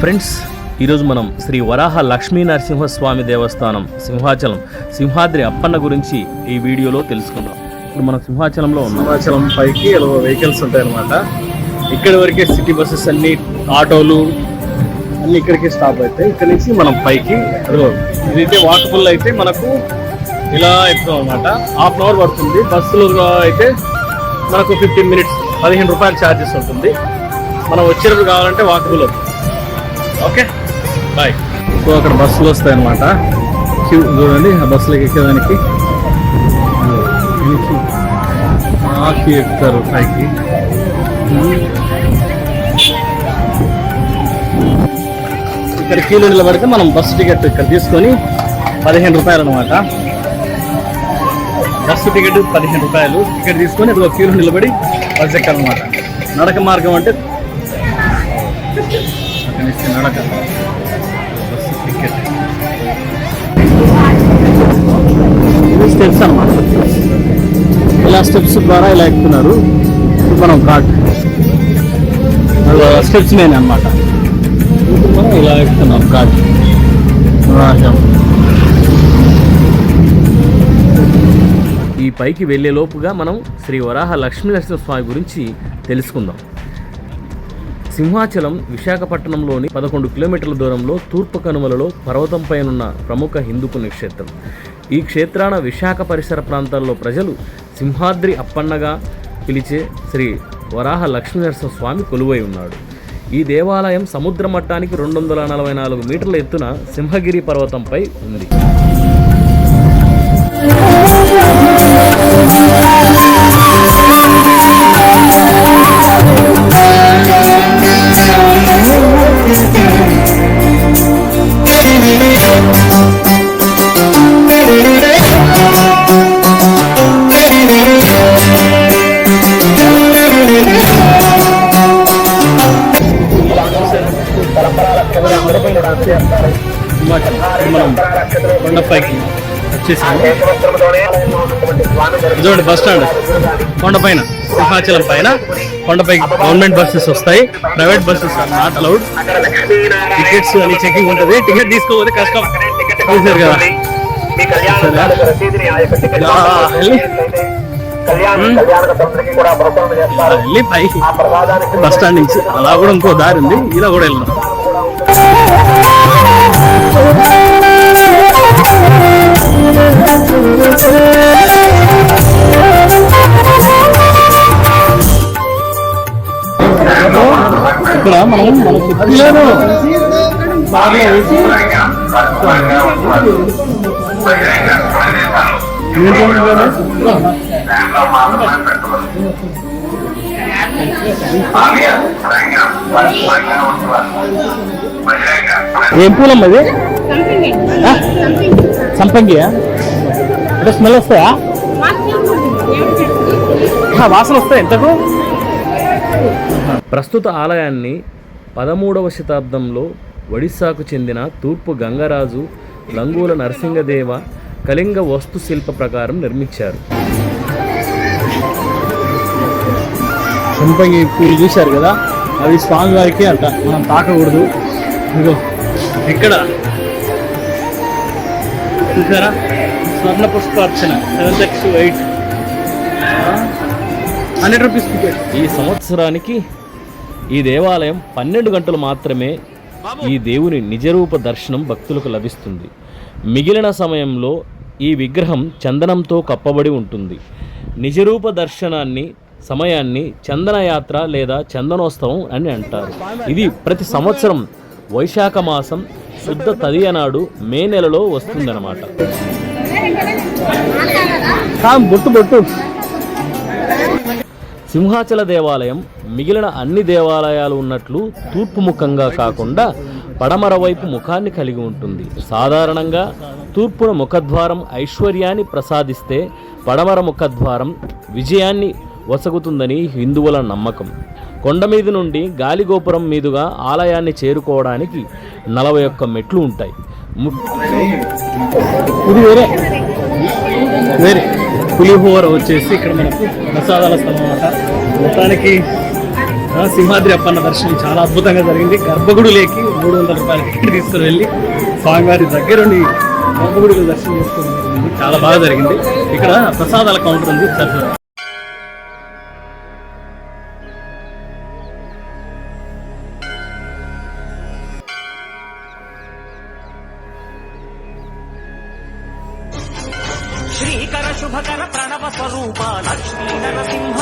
Friends ఈరోజు మనం శ్రీ వరాహ లక్ష్మీ నరసింహస్వామి దేవస్థానం సింహాచలం సింహాద్రి అప్పన్న గురించి ఈ వీడియోలో తెలుసుకుందాం. ఇప్పుడు మనం సింహాచలంలో ఉన్నాం. సింహాచలం పైకి వెహికల్స్ ఉంటాయన్నమాట. ఇక్కడ ఇక్కడి వరకే సిటీ బస్సెస్ అన్ని ఆటోలు అన్ని ఇక్కడికి స్టాప్ అవుతాయి ఇక్కడ నుంచి మనం పైకి ఇదైతే వాటర్ఫుల్ అయితే మనకు ఇలా ఎక్కువ అనమాట హాఫ్ అన్ అవర్ పడుతుంది. బస్సులో అయితే మనకు ఫిఫ్టీన్ మినిట్స్ పదిహేను రూపాయలు ఛార్జెస్ ఉంటుంది. మనం వచ్చేటప్పుడు కావాలంటే వాకబుల్ అవుతుంది ఓకే. బాయ్ సో అక్కడ బస్సులు వస్తాయి అనమాట క్యూ చూడండి ఆ బస్సులోకి ఎక్కేదానికి. దీనికి ఆకి ఎక్కుతారు పైకి. ఇక్కడ క్యూలో నిలబడితే మనం బస్సు టికెట్ ఇక్కడ తీసుకొని పదిహేను రూపాయలు అనమాట బస్సు టికెట్ పదిహేను రూపాయలు. టికెట్ తీసుకొని అది క్యూలో నిలబడి బస్సు ఎక్కాలన్నమాట. నడక మార్గం అంటే అక్కడి నడక బస్సు టికెట్ స్టెప్స్ అన్నమాట ఇలా స్టెప్స్ ద్వారా ఇలా ఎక్కుతున్నారు. మనం ఘాట్. స్టెప్స్ మెయిన్ అనమాట ఇప్పుడు మనం ఇలా ఎక్కుతున్నాం ఘాట్. రాజం. ఈ పైకి వెళ్ళే లోపుగా మనం శ్రీ వరాహ లక్ష్మీ నరసింహస్వామి గురించి తెలుసుకుందాం. సింహాచలం విశాఖపట్నంలోని పదకొండు కిలోమీటర్ల దూరంలో తూర్పు కనుమలలో పర్వతంపైనున్న ప్రముఖ హిందూ పుణ్యక్షేత్రం ఈ క్షేత్రాన విశాఖ పరిసర ప్రాంతాల్లో ప్రజలు సింహాద్రి అప్పన్నగా పిలిచే శ్రీ వరాహ లక్ష్మీనరసింహ స్వామి కొలువై ఉన్నాడు. ఈ దేవాలయం సముద్ర మట్టానికి రెండు వందల నలభై నాలుగు మీటర్ల ఎత్తున సింహగిరి పర్వతంపై ఉంది. వచ్చేసాము ఇదిగోండి బస్ స్టాండ్. కొండపైన సింహాచలం పైన కొండపైకి గవర్నమెంట్ బస్సెస్ వస్తాయి. Private buses not allowed tickets అని చెకింగ్ ఉంటుంది. టికెట్ తీసుకోకపోతే కష్టం. చూసారు కదా. వెళ్ళి. వెళ్ళి పైకి బస్ స్టాండ్ నుంచి అలా కూడా ఇంకో దారి ఉంది. ఇలా కూడా వెళ్దాం. ఇక్కడ మనం మన చుట్టూ బాగా వేసి ఏం పూలం అది? సంపంగియా? అంటే స్మెల్ వస్తాయా? వాసన వస్తాయి ఎంతకు ప్రస్తుత ఆలయాన్ని పదమూడవ శతాబ్దంలో ఒడిస్సాకు చెందిన తూర్పు గంగరాజు లంగూల నరసింగదేవ కళింగ వస్తు శిల్ప ప్రకారం నిర్మించారు. సంపంగి పూలు చూశారు కదా? అవి స్వామి వారికి అంట. మనం తాకకూడదు. ఇక్కడ చూసారా? స్వర్ణ పుష్పార్చన seven six eight. Hundred rupees ticket ఈ సంవత్సరానికి ఈ దేవాలయం పన్నెండు గంటలు మాత్రమే ఈ దేవుని నిజరూప దర్శనం భక్తులకు లభిస్తుంది. మిగిలిన సమయంలో ఈ విగ్రహం చందనంతో కప్పబడి ఉంటుంది. నిజరూప దర్శనాన్ని సమయాన్ని చందనయాత్ర లేదా చందనోత్సవం అని అంటారు. ఇది ప్రతి సంవత్సరం వైశాఖ మాసం శుద్ధ తదియ నాడు మే నెలలో వస్తుందన్నమాట. బొట్టు బొట్టు. సింహాచల దేవాలయం మిగిలిన అన్ని దేవాలయాలు ఉన్నట్లు తూర్పు ముఖంగా కాకుండా పడమర వైపు ముఖాన్ని కలిగి ఉంటుంది. సాధారణంగా తూర్పున ముఖద్వారం ఐశ్వర్యాన్ని ప్రసాదిస్తే పడమర ముఖద్వారం విజయాన్ని వసగుతుందని హిందువుల నమ్మకం. కొండ మీద నుండి గాలిగోపురం మీదుగా ఆలయాన్ని చేరుకోవడానికి నలభై ఒక్క మెట్లు ఉంటాయి. ఇది వేరే. వేరే. పులిహోర వచ్చేసి ఇక్కడ మనకు ప్రసాదాల స్థలం అన్నమాట. మొత్తానికి సింహాద్రి అప్పన్న దర్శనం చాలా అద్భుతంగా జరిగింది. గర్భగుడిలోకి మూడు వందల రూపాయలకి తీసుకువెళ్ళి తీసుకుని వెళ్ళి స్వామివారి దగ్గరుండి గర్భగుడిలో దర్శనం చేసుకుని చాలా బాగా జరిగింది. ఇక్కడ ప్రసాదాల కౌంటర్ ఉంది శ్రీకర శుభకర ప్రణవ స్వరూప లక్ష్మీ నరసింహ.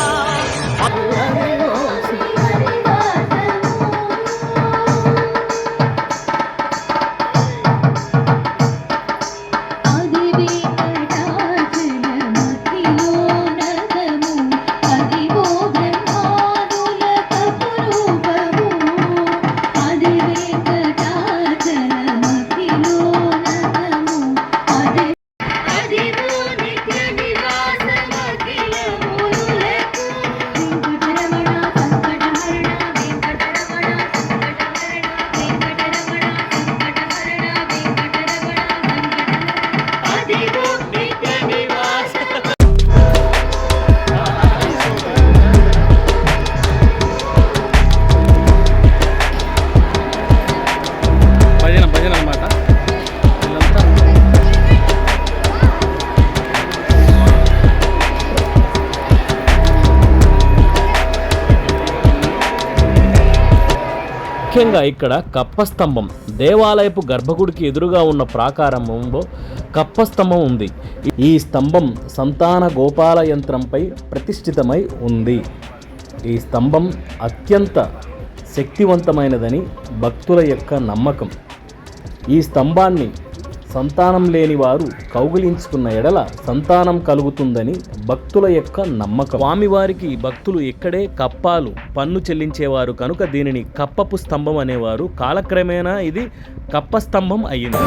ముఖ్యంగా ఇక్కడ కప్పస్తంభం. దేవాలయపు గర్భగుడికి ఎదురుగా ఉన్న ప్రాకారంలో కప్పస్తంభం ఉంది. ఈ స్తంభం సంతాన గోపాల యంత్రంపై ప్రతిష్ఠితమై ఉంది. ఈ స్తంభం అత్యంత శక్తివంతమైనదని భక్తుల యొక్క నమ్మకం. ఈ స్తంభాన్ని సంతానం లేని వారు కౌగిలించుకున్న ఎడల సంతానం కలుగుతుందని భక్తుల యొక్క నమ్మకం. స్వామివారికి భక్తులు ఇక్కడే కప్పాలు పన్ను చెల్లించేవారు కనుక దీనిని కప్పపు స్తంభం అనేవారు. కాలక్రమేణా ఇది కప్ప స్తంభం అయ్యింది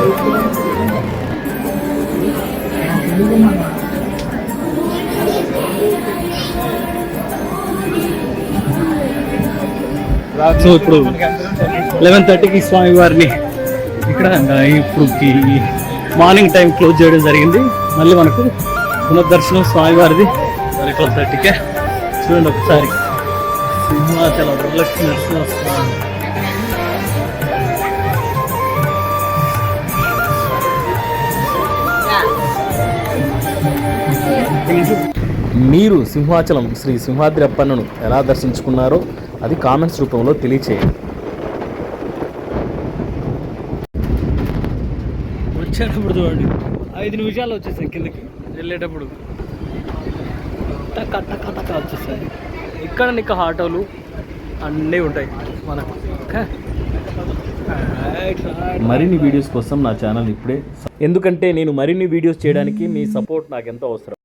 సో ఇప్పుడు లెవెన్ థర్టీకి స్వామివారిని ఇక్కడ ఇప్పుడు మార్నింగ్ టైం క్లోజ్ చేయడం జరిగింది. మళ్ళీ మనకు పునర్దర్శనం స్వామివారిది. మరి ట్వెల్వ్ థర్టీకే చూడండి ఒకసారి. సింహాచలం వరలక్ష్మి నరసింహ స్వామి మీరు సింహాచలం శ్రీ సింహాద్రి అప్పన్నను ఎలా దర్శించుకున్నారో అది కామెంట్స్ రూపంలో తెలియచేయండి. వచ్చేటప్పుడు చూడండి ఐదు నిమిషాలు వచ్చేసాయి కిందకి. వెళ్ళేటప్పుడు. టక్క టక్క టక్క వచ్చేసాయి. ఇక్కడ నీకు ఆటోలు అన్నీ ఉంటాయి మనకు. ఓకే. మరిన్ని వీడియోస్ కోసం నా ఛానల్ ఇప్పుడే ఎందుకంటే నేను మరిన్ని వీడియోస్ చేయడానికి మీ సపోర్ట్ నాకు ఎంతో అవసరం.